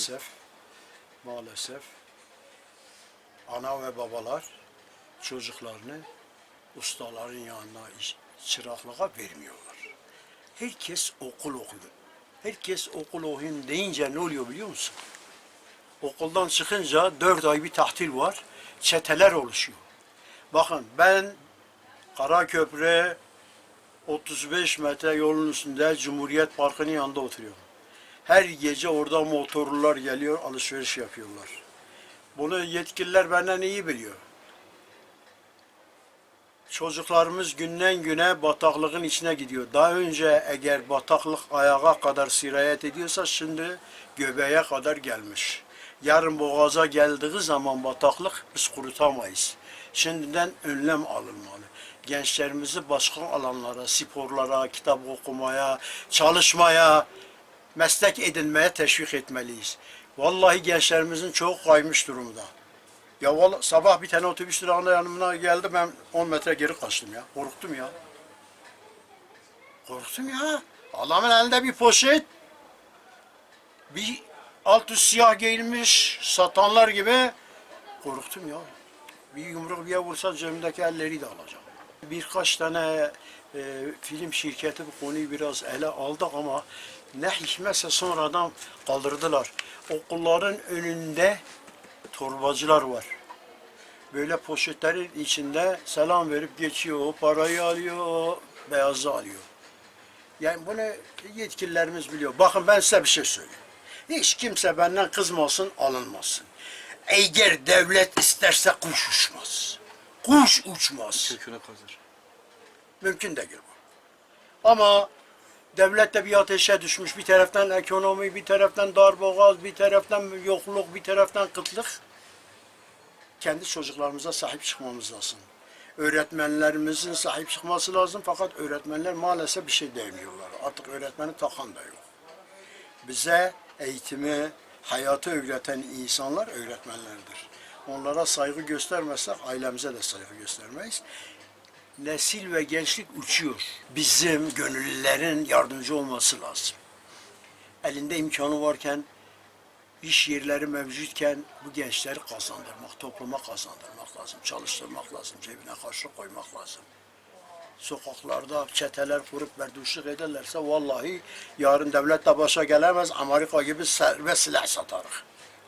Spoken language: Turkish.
maalesef maalesef ana ve babalar çocuklarını ustaların yanına çıraklığa vermiyorlar. Herkes okul okuyor. Herkes okul okuyun deyince ne oluyor biliyor musun? Okuldan çıkınca dört ay bir tahtil var. Çeteler oluşuyor. Bakın ben Karaköprü 35 metre yolun üstünde Cumhuriyet Parkı'nın yanında oturuyorum. Her gece orada motorlular geliyor, alışveriş yapıyorlar. Bunu yetkililer benden iyi biliyor. Çocuklarımız günden güne bataklığın içine gidiyor. Daha önce eğer bataklık ayağa kadar sirayet ediyorsa şimdi göbeğe kadar gelmiş. Yarın boğaza geldiği zaman bataklık biz kurutamayız. Şimdiden önlem alınmalı. Gençlerimizi başka alanlara, sporlara, kitap okumaya, çalışmaya, meslek edinmeye teşvik etmeliyiz. Vallahi gençlerimizin çok kaymış durumda. Ya sabah bir tane otobüs durağında yanımına geldi ben 10 metre geri kaçtım ya. Korktum ya. Korktum ya. Adamın elinde bir poşet. Bir alt üst siyah giyinmiş satanlar gibi. Korktum ya. Bir yumruk bir vursa cebimdeki elleri de alacağım. Birkaç tane e, film şirketi bu konuyu biraz ele aldık ama ne hikmetse sonradan kaldırdılar. Okulların önünde torbacılar var. Böyle poşetlerin içinde selam verip geçiyor, parayı alıyor, beyazı alıyor. Yani bunu yetkililerimiz biliyor. Bakın ben size bir şey söyleyeyim. Hiç kimse benden kızmasın, alınmasın. Eğer devlet isterse kuş uçmaz. Kuş uçmaz. Köküne kazır. Mümkün değil bu. Ama devlet de bir ateşe düşmüş. Bir taraftan ekonomi, bir taraftan darboğaz, bir taraftan yokluk, bir taraftan kıtlık. Kendi çocuklarımıza sahip çıkmamız lazım. Öğretmenlerimizin sahip çıkması lazım fakat öğretmenler maalesef bir şey demiyorlar. Artık öğretmeni takan da yok. Bize eğitimi, hayatı öğreten insanlar öğretmenlerdir. Onlara saygı göstermezsek ailemize de saygı göstermeyiz nesil ve gençlik uçuyor. Bizim gönüllülerin yardımcı olması lazım. Elinde imkanı varken, iş yerleri mevcutken bu gençleri kazandırmak, topluma kazandırmak lazım, çalıştırmak lazım, cebine karşı koymak lazım. Sokaklarda çeteler kurup berduşluk ederlerse vallahi yarın devlet de başa gelemez, Amerika gibi serbest silah satarız.